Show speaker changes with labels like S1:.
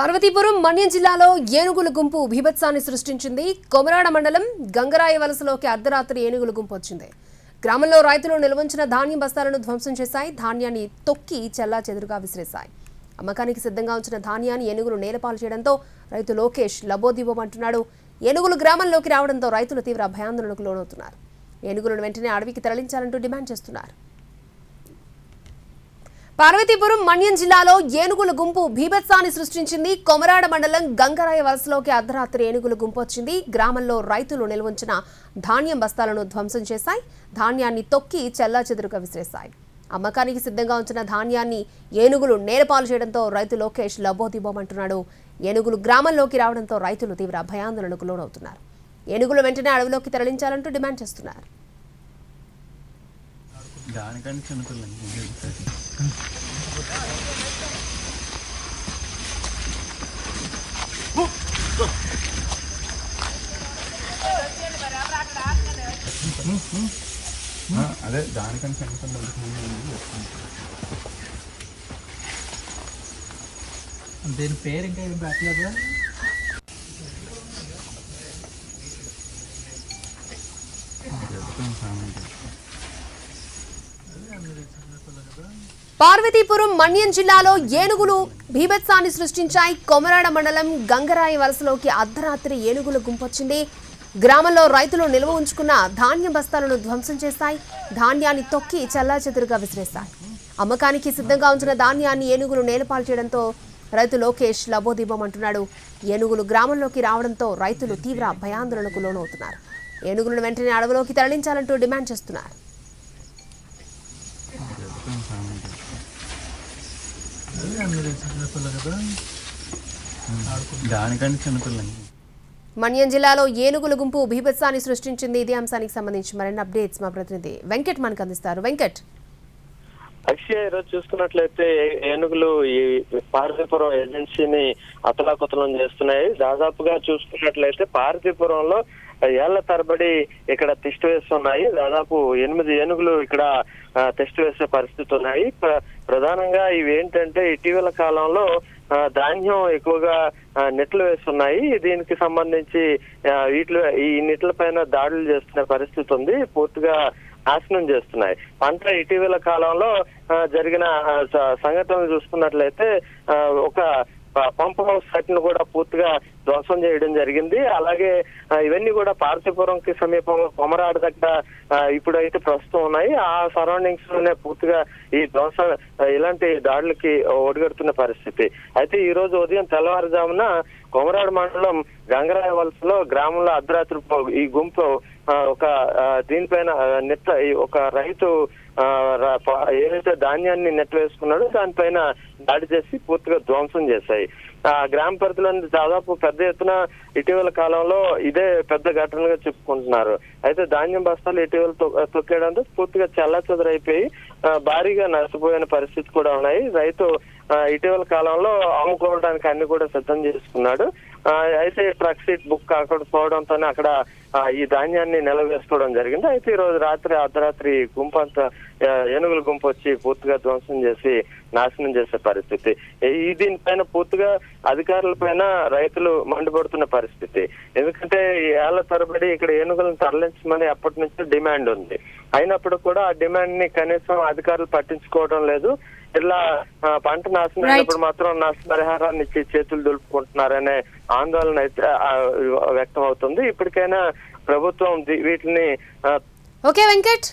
S1: Parvathipuram Manyam జిల్లాలో ఏనుగుల గుంపు భీభత్సాన్ని సృష్టించింది. కొమరాడ మండలం గంగరాయ వలసలోకి అర్ధరాత్రి ఏనుగుల గుంపు వచ్చింది. గ్రామంలో రైతులు నిల్వంచిన ధాన్యం బస్తాలను ధ్వంసం చేశాయి. ధాన్యాన్ని తొక్కి చెల్లా చెదురుగా విసిరేశాయి. అమ్మకానికి సిద్ధంగా ఉంచిన ధాన్యాన్ని ఏనుగులు నేలపాలు చేయడంతో రైతు లోకేష్ లబోదిబోమంటున్నాడు ఏనుగులు గ్రామంలోకి రావడంతో రైతులు తీవ్ర భయాందోళనకు లోనవుతున్నారు. ఏనుగులను వెంటనే అడవికి తరలించాలంటూ డిమాండ్ చేస్తున్నారు. పార్వతీపురం మన్యం జిల్లాలో ఏనుగుల గుంపు భీభత్సాన్ని సృష్టించింది. కొమరాడ మండలం గంగరాయ వలసలోకి అర్ధరాత్రి ఏనుగుల గుంపు వచ్చింది. గ్రామంలో రైతులు నిల్వంచిన ధాన్యం బస్తాలను ధ్వంసం చేశాయి. ధాన్యాన్ని తొక్కి చెల్లాచెదురుగా విసిరేశాయి. అమ్మకానికి సిద్ధంగా ఉంచిన ధాన్యాన్ని ఏనుగులు నేలపాలు చేయడంతో రైతు లోకేష్ లబోదిబోమంటున్నాడు. ఏనుగులు గ్రామంలోకి రావడంతో రైతులు తీవ్ర భయాందోళనకు లోనవుతున్నారు. ఏనుగులు వెంటనే అడవిలోకి తరలించాలంటూ డిమాండ్ చేస్తున్నారు.
S2: దానికంటే చిన్నపిల్లలు అదే దానికంటే ఎంత చిన్నపిల్లలు
S3: దీని పేరు ఇంకా ఏం పెట్టలేదు
S1: పార్వతీపురం మన్యం జిల్లాలో ఏనుగులు భీభత్సాన్ని సృష్టించాయి. కొమరాడ మండలం గంగరాయి వలసలోకి అర్ధరాత్రి ఏనుగుల గుంపొచ్చింది. గ్రామంలో రైతులు నిల్వ ఉంచుకున్న ధాన్యం బస్తాలను ధ్వంసం చేశాయి. ధాన్యాన్ని తొక్కి చెల్లాచెదురుగా విసిరేశాయి. అమ్మకానికి సిద్ధంగా ఉంచిన ధాన్యాన్ని ఏనుగులు నేలపాలు చేయడంతో రైతు లోకేష్ లబోదీపమంటున్నాడు ఏనుగులు గ్రామంలోకి రావడంతో రైతులు తీవ్ర భయాందోళనకు లోనవుతున్నారు. ఏనుగులను వెంటనే అడవిలోకి తరలించాలంటూ డిమాండ్ చేస్తున్నారు.
S2: దానికంటే చిన్నపిల్లలు
S1: మన్యం జిల్లాలో ఏనుగుల గుంపు బీభత్సాన్ని సృష్టించింది ఇదే అంశానికి సంబంధించి మరిన్ని అప్డేట్స్ మా ప్రతినిధి వెంకట్ మనకు అందిస్తారు. వెంకట్.
S4: అక్షయ్ ఈరోజు చూసుకున్నట్లయితే ఏనుగులు ఈ పార్వతీపురం ఏజెన్సీని అతలాకుతలం చేస్తున్నాయి. దాదాపుగా చూసుకున్నట్లయితే పార్వతీపురంలో ఏళ్ళ తరబడి ఇక్కడ తిష్టి వేస్తున్నాయి. దాదాపు ఎనిమిది ఏనుగులు ఇక్కడ తిష్టి తిష్ట వేసే పరిస్థితి ఉన్నాయి. ప్ర- ప్రధానంగా ఇవి ఏంటంటే ఇటీవల కాలంలో ధాన్యం ఎక్కువగా నెట్లు వేస్తున్నాయి. దీనికి సంబంధించి వీటిలో ఈ నెట్ల పైన దాడులు చేస్తున్న పరిస్థితి ఉంది. పూర్తిగా నాశనం చేస్తున్నాయి. పంట ఇటీవల కాలంలో జరిగిన సంఘటనలు చూసుకున్నట్లయితే ఆ, ఒక పంప్ హౌస్ సైట్ను కూడా పూర్తిగా ధ్వంసం చేయడం జరిగింది. అలాగే ఇవన్నీ కూడా పార్తీపురం కి సమీపంలో కొమరాడు దగ్గర ఇప్పుడైతే ప్రస్తుతం ఉన్నాయి. ఆ సరౌండింగ్స్లోనే పూర్తిగా ఈ ధ్వంసం ఇలాంటి దాడులకి ఒడిగడుతున్న పరిస్థితి. అయితే ఈ రోజు ఉదయం తెల్లవారుజామున కొమరాడు మండలం గంగరాయ వలసలో గ్రామంలో అర్ధరాత్రి పో- ఈ గుంపు ఒక దీనిపైన నిత్త నెట్ ఈ ఒక రైతు ఏదైతే ధాన్యాన్ని నెట్ వేసుకున్నాడో దానిపైన దాడి చేసి పూర్తిగా ధ్వంసం చేశాయి. ఆ గ్రామ పరిధిలోని దాదాపు పెద్ద ఎత్తున ఇటీవల కాలంలో ఇదే పెద్ద ఘటనగా చెప్పుకుంటున్నారు. అయితే ధాన్యం బస్తాలు ఇటీవల తొ- తొక్కేయడంతో పూర్తిగా చెల్లాచెదరైపోయి భారీగా నష్టపోయిన పరిస్థితి కూడా ఉన్నాయి. రైతు ఇటీవల కాలంలో అమ్ముకోవడానికి అన్ని కూడా సిద్ధం చేసుకున్నాడు. అయితే ట్రక్ సీట్ బుక్ కాకపోవడంతోనే అక్కడ ఈ ధాన్యాన్ని నిలవేసుకోవడం జరిగింది. అయితే ఈ రోజు రాత్రి అర్ధరాత్రి గుంపు అంతా ఏనుగుల గుంపు వచ్చి పూర్తిగా ధ్వంసం చేసి నాశనం చేసే పరిస్థితి. ఈ దీనిపైన పూర్తిగా అధికారుల పైన రైతులు మండిపడుతున్న పరిస్థితి. ఎందుకంటే ఏళ్ళ ఏళ్ళ తరబడి ఇక్కడ ఏనుగులను తరలించమని అప్పటి నుంచి డిమాండ్ ఉంది. అయినప్పుడు కూడా ఆ డిమాండ్ని కనీసం అధికారులు పట్టించుకోవడం లేదు. ఆ, పంట నాశనం అయినప్పుడు మాత్రం నష్టపరిహారాన్ని ఇచ్చి చేతులు దులుపుకుంటున్నారనే ఆందోళన అయితే వ్యక్తం అవుతుంది ఇప్పటికైనా ప్రభుత్వం వీటిని
S1: ఓకే వెంకట్.